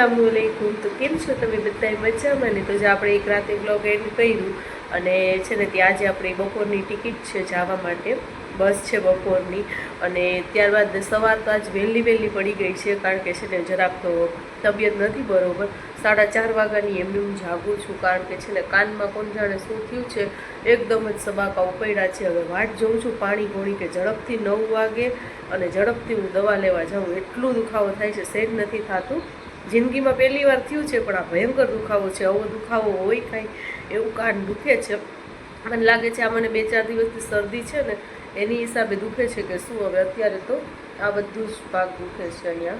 અસલામ વાલેકુમ તો કેમ છો તમે બધા મજામાં ને? તો જે આપણે એક રાતે બ્લોગ એન્ડ કર્યું અને છે ને ત્યાં આજે આપણી બપોરની ટિકિટ છે જવા માટે, બસ છે બપોરની, અને ત્યારબાદ સવાર તો આજ વહેલી વહેલી પડી ગઈ છે, કારણ કે છે ને જરાક તો તબિયત નથી બરોબર. સાડા ચાર વાગ્યાની એમને હું જાગું છું, કારણ કે છે ને કાનમાં કોણ જાણે શું થયું છે, એકદમ જ સબાકા ઉપડ્યા છે. હવે વાટ જોઉં છું, પાણી ગોળી કે ઝડપથી નવ વાગે, અને ઝડપથી હું દવા લેવા જાઉં, એટલું દુખાવો થાય છે સેટ નથી થતું. જિંદગીમાં પહેલી વાર થયું છે, પણ આ ભયંકર દુખાવો છે, આવો દુખાવો હોય કાંઈ, એવું કાન દુખે છે. મને લાગે છે આ મને બે ચાર દિવસથી શરદી છે ને, એની હિસાબે દુખે છે કે શું? હવે અત્યારે તો આ બધું જ ભાગ દુખે છે અહીંયા.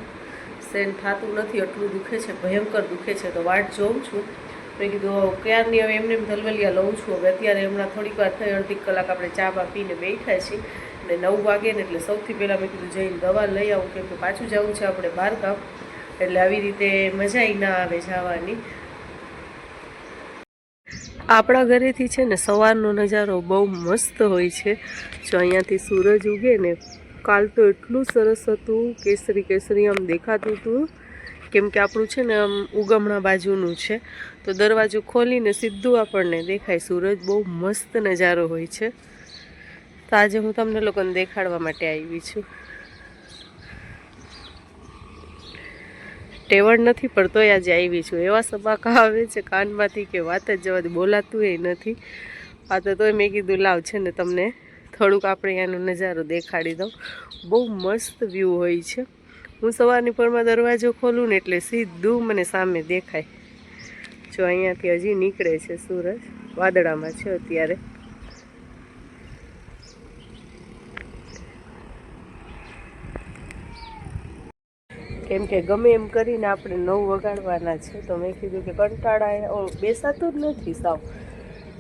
સેન થતું નથી, એટલું દુખે છે, ભયંકર દુખે છે. તો વાટ જોઉં છું. મેં કીધું ક્યારની હવે એમને એમ ધલવલિયા લઉં છું. હવે અત્યારે હમણાં થોડીક વાર થઈ, અડધી કલાક આપણે ચા બા પીને બેઠા છીએ. અને નવ વાગે ને એટલે સૌથી પહેલાં મેં કીધું, જઈને દવા લઈ આવું. કેમ કે પાછું જવું છે આપણે બહાર ગામ. એટલે આવી રીતે મજા ના આવે જવાની. આપણા ઘરેથી છે ને સવારનો નજારો બહુ મસ્ત હોય છે. જો અહીંયાથી સૂરજ ઉગે ને કાલ તો એટલું સરસ હતું, કેસરી કેસરી આમ દેખાતું હતું. કેમ કે આપણું છે ને આમ ઉગમણા બાજુનું છે. તો દરવાજો ખોલીને સીધું આપણને દેખાય. સૂરજ બહુ મસ્ત નજારો હોય છે. તો આજે હું તમને લોકોને દેખાડવા માટે આવી છું. ટેવડ નથી, પણ તોય આજે આવી છું. એવા સબાકા આવે છે કાનમાંથી કે વાત જ જવાથી બોલાતું એ નથી. આ તો તોય મેં કીધું, લાવ છે ને તમને થોડુંક આપણે અહીંયાનો નજારો દેખાડી દઉં. બહુ મસ્ત વ્યૂ હોય છે. હું સવારની પરમાં દરવાજો ખોલું ને એટલે સીધું મને સામે દેખાય. જો અહીંયાથી હજી નીકળે છે સૂરજ, વાદળામાં છે અત્યારે. કેમ કે ગમે એમ કરીને આપણે નવ વગાડવાના છે, તો મેં કીધું કે કંટાળા બેસાતું જ નથી સાવ.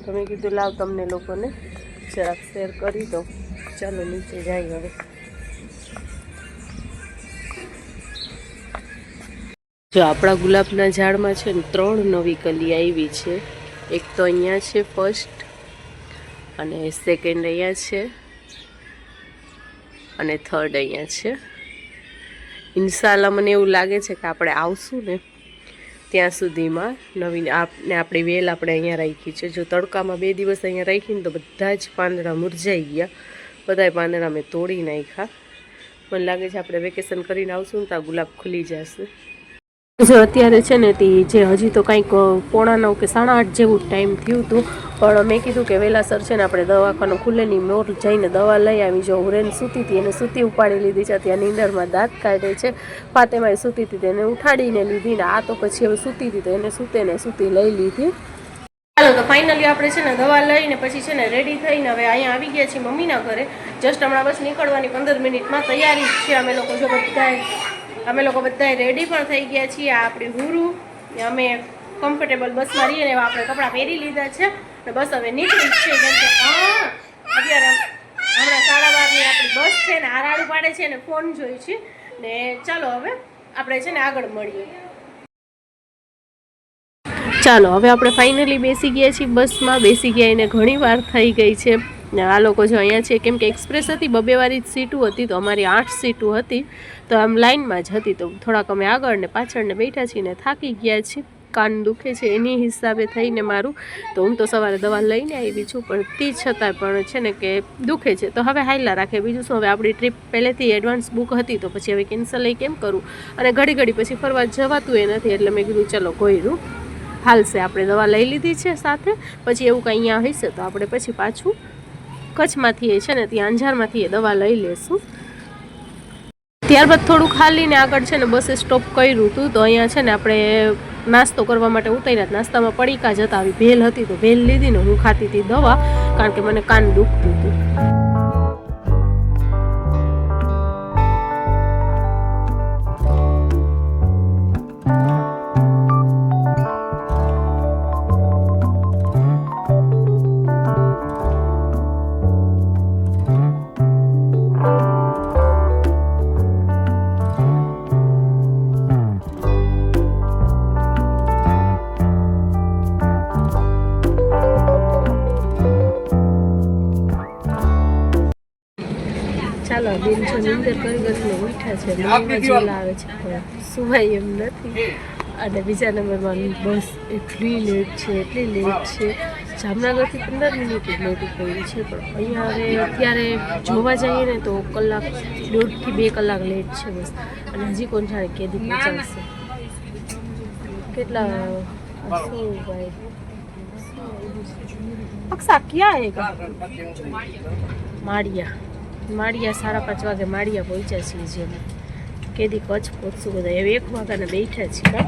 તો મેં કીધું, લાવ તમને લોકોને જરાક શેર કરી દો ચાલો, નીચે જાય હવે. જો આપણા ગુલાબના ઝાડમાં છે ને, ત્રણ નવી કલી આવી છે. એક તો અહીંયા છે ફર્સ્ટ અને સેકન્ડ અહીંયા છે અને થર્ડ અહીંયા છે. ઇન્શાલ્લાહ મને એવું લાગે છે કે આપણે આવશું ને ત્યાં સુધીમાં નવીન આપને આપણી વેલ આપણે અહીંયા રાખી છે. જો તડકામાં બે દિવસ અહીંયા રાખીને તો બધા જ પાંદડા મુરઝાઈ ગયા. બધાય પાંદડા મેં તોડી નાખ્યા. મને લાગે છે આપણે વેકેશન કરીને આવશું તો આ ગુલાબ ખુલી જશે. જો અત્યારે છે ને તે જે હજી તો કંઈક પોણા નવ કે સાડા આઠ જેવું ટાઈમ થયું હતું. પણ મેં કીધું કે વહેલાસર છે ને આપણે દવાખાનું ખુલ્લેની મોર જઈને દવા લઈ આવી. જો હુરેન સૂતી હતી એને સૂતી ઉપાડી લીધી છે. ત્યાં નીંદરમાં દાંત કાઢે છે. ફાતેમાં સૂતી હતી તેને ઉઠાડીને લીધી ને આ તો પછી હવે સૂતી હતી તો એને સૂતે ને સૂતી લઈ લીધી. ચાલો તો ફાઇનલી આપણે છે ને દવા લઈને પછી છે ને રેડી થઈને હવે અહીંયા આવી ગયા છીએ મમ્મીના ઘરે. જસ્ટ હમણાં બસ નીકળવાની પંદર મિનિટમાં તૈયારી છે. અમે લોકો જો બધાય અમે લોકો બધા રેડી પણ થઈ ગયા છીએ આ આપણી હુરુ. અમે કમ્ફર્ટેબલ બસમાં રહીએ ને આપણે કપડાં પહેરી લીધા છે. ને બસ હવે નીકળી છે કેમ કે અત્યારે હમણાં સાડા બારની આપણી બસ છે ને આરાડું રાડું પાડે છે ને ફોન જોઈ છે. ને ચાલો હવે આપણે છે ને આગળ મળીએ. ચાલો, હવે આપણે ફાઇનલી બેસી ગયા છીએ બસમાં. બેસી ગયા એને ઘણી વાર થઈ ગઈ છે. આ લોકો જો અહીંયા છે, કેમ કે એક્સપ્રેસ હતી, બબેવાળી સીટું હતી, તો અમારી આઠ સીટું હતી, તો આમ લાઇનમાં જ હતી, તો થોડાક અમે આગળ ને પાછળ ને બેઠા છીએ ને થાકી ગયા છીએ, કાન દુખે છે એની હિસાબે થઈને મારું, તો હું તો સવારે દવા લઈને આવી છું, પણ તે છતાંય પણ છે ને કે દુખે છે. તો હવે હાઈલા રાખે. બીજું શું, હવે આપણી ટ્રીપ પહેલેથી એડવાન્સ બુક હતી, તો પછી હવે કેન્સલ એ કેમ કરું? અને ઘડી ઘડી પછી ફરવા જવાતું એ નથી, એટલે મેં કીધું, ચલો, ગોયરું, હાલશે, આપણે દવા લઈ લીધી છે સાથે, પછી એવું કંઈ અહીંયા હશે, તો આપણે પછી પાછું કચ્છમાંથી એ છે ને, ત્યાં અંજારમાંથી એ દવા લઈ લેશું. ત્યારબાદ થોડુંક હાલીને આગળ છે ને, બસે સ્ટોપ કર્યું હતું. તો અહીંયા છે ને, આપણે નાસ્તો કરવા માટે ઉતાર્યા નાસ્તામાં પડીકા જતા આવી ભેલ હતી તો ભેલ લીધી ને હું ખાતી હતી દવા, કારણ કે મને કાન દુખતું હતું. બેન જો નીંદર કરી કરીને ઉઠ્યા છે મને આવે છે. સુવાય એમ નથી. અને બીજા નંબરમાં બસ એટલી લેટ છે એટલી લેટ છે. જામનગરથી પંદર મિનિટ લેટ પડી છે પણ અહીંયા હવે અત્યારે જોવા જઈએ ને તો કલાક દોઢથી બે કલાક લેટ છે બસ. અને હજી કોણ જાણે કેદી પહોંચાડશે. કેટલા શું ભાઈ? અક્ષા ક્યાં હે? માળિયા. માળિયા સાડા પાંચ વાગે માળિયા પહોંચ્યા છીએ જે અમે. કેદી કચ્છ પહોંચશું બધા. એ એક વાગ્યાના બેઠા છીએ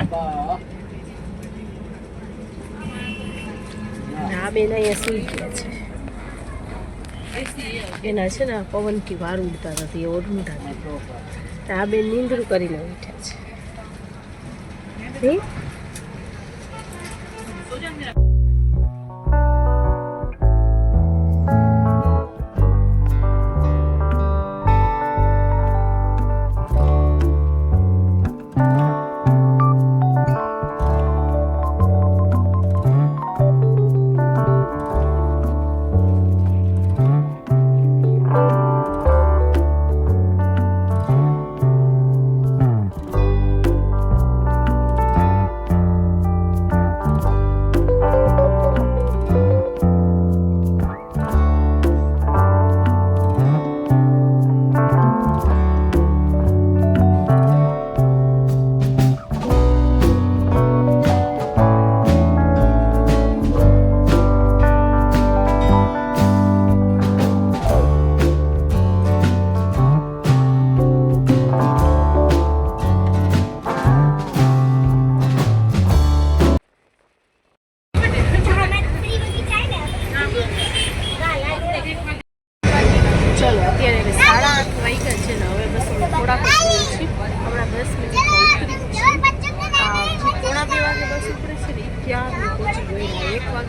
આ બેન અહીંયા સુઈ ગયા છે. એના છે ને પવનથી વાર ઉડતા નથી, એ ઓઢમુઢા નથી. આ બેન નીંદરું કરીને બેઠા છે.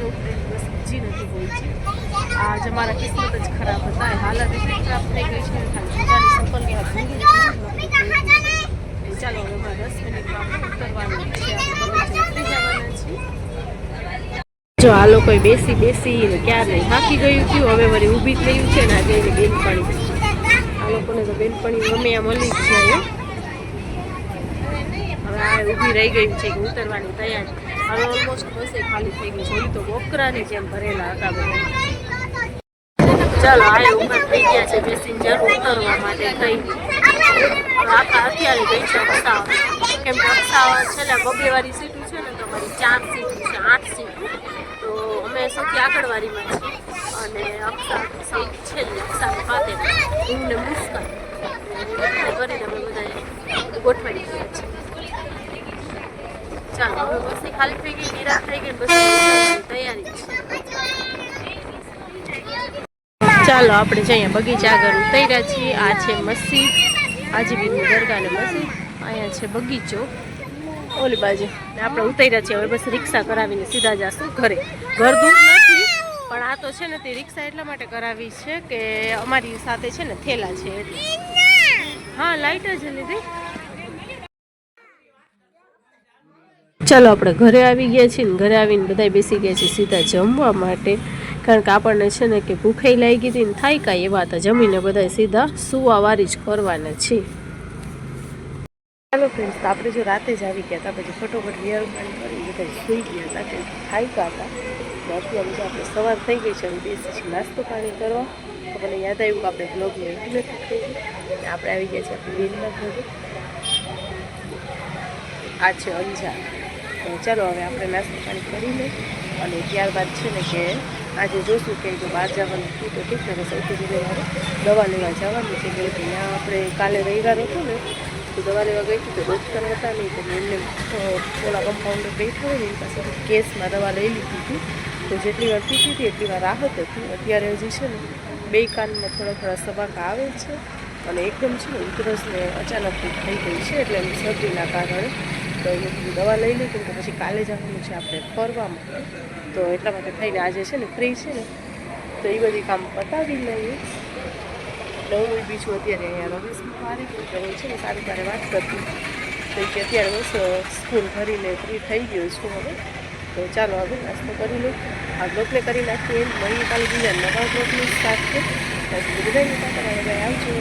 ઉપડેલી બસ હજી નથી પહોંચી આજ અમારા કિસ્મત જ ખરાબ હતા. હાલત એટલી ખરાબ થઈ ગઈ છે ખાલી બીજાની ગયા ચાલો હવે અમારે દસ મિનિટમાં ઉતરવાનું છે. આપણે જવાના છીએ. જો આ લોકોએ બેસી બેસી ને ક્યાં નહીં. થાકી ગયું થયું હવે વળી ઊભી થયું છે ને આજે એની બેનપણી. આ લોકોને તો બેનપણી ગમે આ મળી જ છે હવે આ ઊભી રહી ગઈ છે કે ઉતરવાની તૈયારી. હવે ઓલમોસ્ટ બસે ખાલી થઈ ગઈ. છે તો બોકરાની જેમ ભરેલા હતા બધા. ચાલો, આ ઉપર થઈ ગયા છે. પેસેન્જર ઉતરવા માટે થઈ. આખા અત્યારે ગઈ છે અક્ષાવા કેમ કે અક્ષાવા છેલ્લા બબે વાળી સીટું છે ને, તો અમારી ચાર સીટું છે, આઠ સીટું. તો અમે સૌથી આગળવાળીમાં છીએ. અને અક્ષા સૌથી છેલ્લે અક્ષા ખાતે. હું ને મુસ્કાન. કરીને અમે બધા ગોઠવાઈ ગયા છીએ ચાલો હવે બસ ખાલી થઈ ગઈ નિરાશ થઈ ગઈ બસ તૈયારી ચાલો, આપણે જઈએ બગીચા આગળ ઉતર્યા છીએ, આ છે મસ્જિદ આજીબીની દરગાહ અને મસ્જિદ, અહીંયા છે બગીચો. ઓલી બાજુ. આપણે ઉતર્યા છીએ, હવે બસ રિક્ષા કરાવીને સીધા જશું ઘરે. ઘર દૂર નથી, પણ આ તો છે ને તે રિક્ષા એટલા માટે કરાવી છે કે અમારી સાથે છે ને થેલા છે હા, લાઈટ જ લીધી ચાલો, આપણે ઘરે આવી ગયા છીએ ને, ઘરે આવીને બધા બેસી ગયા છીએ સીધા જમવા માટે. કારણ કે આપણને છે ને કે ભૂખાઈ લાગી હતી ને થાય કાંઈ એવા હતા. જમીને બધા સીધા સુવાવારી જ કરવાના છે ચાલો ફ્રેન્ડ્સ તો આપણે જો રાતે જ આવી ગયા હતા. પછી ફટોફટ વિયર પાણી કરી બધા સુઈ ગયા હતા. કે થાયકા હતા. અત્યારે જો આપણે સવાર થઈ ગઈ છે બેસી છીએ. નાસ્તો પાણી કરવા. મને યાદ આવ્યું કે આપણે બ્લોગને થઈ આપણે આવી ગયા છીએ આપણી બેનના ઘરે. આ છે અંજાર. તો ચાલો હવે આપણે નાસ્તો પાણી કરી લઈએ. અને ત્યારબાદ છે ને કે આજે જોશું કે જો બહાર જવાનું થયું તો ઠીક ને સૌથી પહેલાં મારે દવા લેવા જવાનું છે. કે ત્યાં આપણે કાલે રવિવાર હતો ને, તો દવા લેવા ગઈ હતી તો ડૉક્ટર હતા નહીં, તો એમને થોડા કમ્પાઉન્ડર બેઠા હોય ને, એની પાસે કેસમાં દવા લઈ લીધી હતી. તો જેટલી વાર પીતી હતી એટલી વાર રાહત હતી. અત્યારે હજી છે ને, બે કાનમાં થોડા થોડા સબાકા આવે છે. અને એકદમ છે ને ઉધરસને અચાનકથી થઈ ગઈ છે, એટલે એની શરદીના કારણે તો એ બધી દવા લઈ લીધી તો પછી કાલે જવાનું છે આપણે ફરવામાં. તો એટલા માટે થઈને આજે છે ને ફ્રી છે ને, તો એ બધી કામ પતાવી લઈએ. એટલે હું બીજું અત્યારે અહીંયા રમેશ મારી ગયું તો હું છે ને, સારી તારે વાત કરતી તો કે અત્યારે બસ સ્કૂલ ભરીને ફ્રી થઈ ગયો છું હવે. તો ચાલો હવે નાસ્તો કરી લઉં. આ બ્લોકને કરી નાખીએ. મળીએ કાલે બીજા નવા બ્લોકની સાથે. બધાને આવજો.